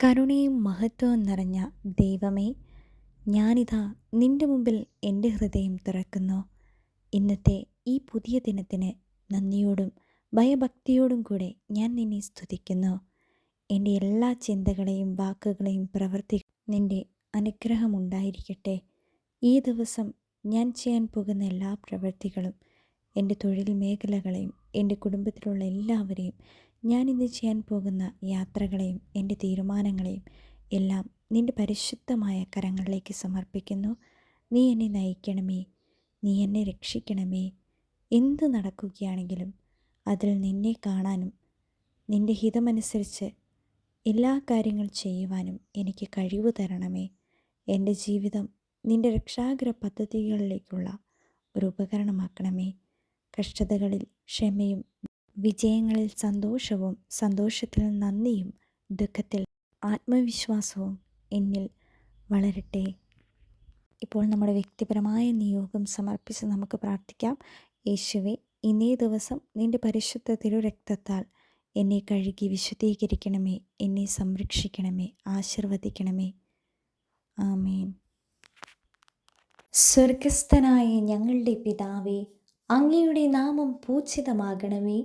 കരുണയും മഹത്വവും നിറഞ്ഞ ദൈവമേ ഞാനിതാ നിന്റെ മുമ്പിൽ എന്റെ ഹൃദയം തുറക്കുന്നു. ഇന്നത്തെ ഈ പുതിയ ദിനത്തിന് നന്ദിയോടും ഭയഭക്തിയോടും കൂടെ ഞാൻ നിന്നെ സ്തുതിക്കുന്നു. എന്റെ എല്ലാ ചിന്തകളെയും വാക്കുകളെയും പ്രവർത്തി നിന്റെ അനുഗ്രഹമുണ്ടായിരിക്കട്ടെ ഈ ദിവസം ഞാൻ ചെയ്യാൻ പോകുന്ന എല്ലാ പ്രവൃത്തികളും എന്റെ തൊഴിൽ മേഖലകളെയും എന്റെ കുടുംബത്തിലുള്ള എല്ലാവരെയും ഞാൻ ഇന്ന് ചെയ്യാൻ പോകുന്ന യാത്രകളെയും എന്റെ തീരുമാനങ്ങളെയും എല്ലാം നിന്റെ പരിശുദ്ധമായ കരങ്ങളിലേക്ക് സമർപ്പിക്കുന്നു. നീ എന്നെ നയിക്കണമേ. നീ എന്നെ രക്ഷിക്കണമേ. എന്ത് നടക്കുകയാണെങ്കിലും അതിൽ നിന്നെ കാണാനും നിന്റെ ഹിതമനുസരിച്ച് എല്ലാ കാര്യങ്ങൾ ചെയ്യുവാനും എനിക്ക് കഴിവ് തരണമേ. എന്റെ ജീവിതം നിന്റെ രക്ഷാഗ്ര പദ്ധതികളിലേക്കുള്ള ഒരു ഉപകരണമാക്കണമേ. കഷ്ടതകളിൽ ക്ഷമയും വിജയങ്ങളിൽ സന്തോഷവും സന്തോഷത്തിൽ നന്ദിയും ദുഃഖത്തിൽ ആത്മവിശ്വാസവും എന്നിൽ വളരട്ടെ. ഇപ്പോൾ നമ്മുടെ വ്യക്തിപരമായ നിയോഗം സമർപ്പിച്ച് നമുക്ക് പ്രാർത്ഥിക്കാം. യേശുവെ ഇന്നേ ദിവസം നിന്റെ പരിശുദ്ധ തിരുരക്തത്താൽ എന്നെ കഴുകി വിശുദ്ധീകരിക്കണമേ എന്നെ സംരക്ഷിക്കണമേ ആശീർവദിക്കണമേ. ആമേൻ. സ്വർഗസ്ഥനായ ഞങ്ങളുടെ പിതാവേ അങ്ങയുടെ നാമം പൂജിതമാകണമേ.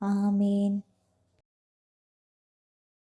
ആമേൻ.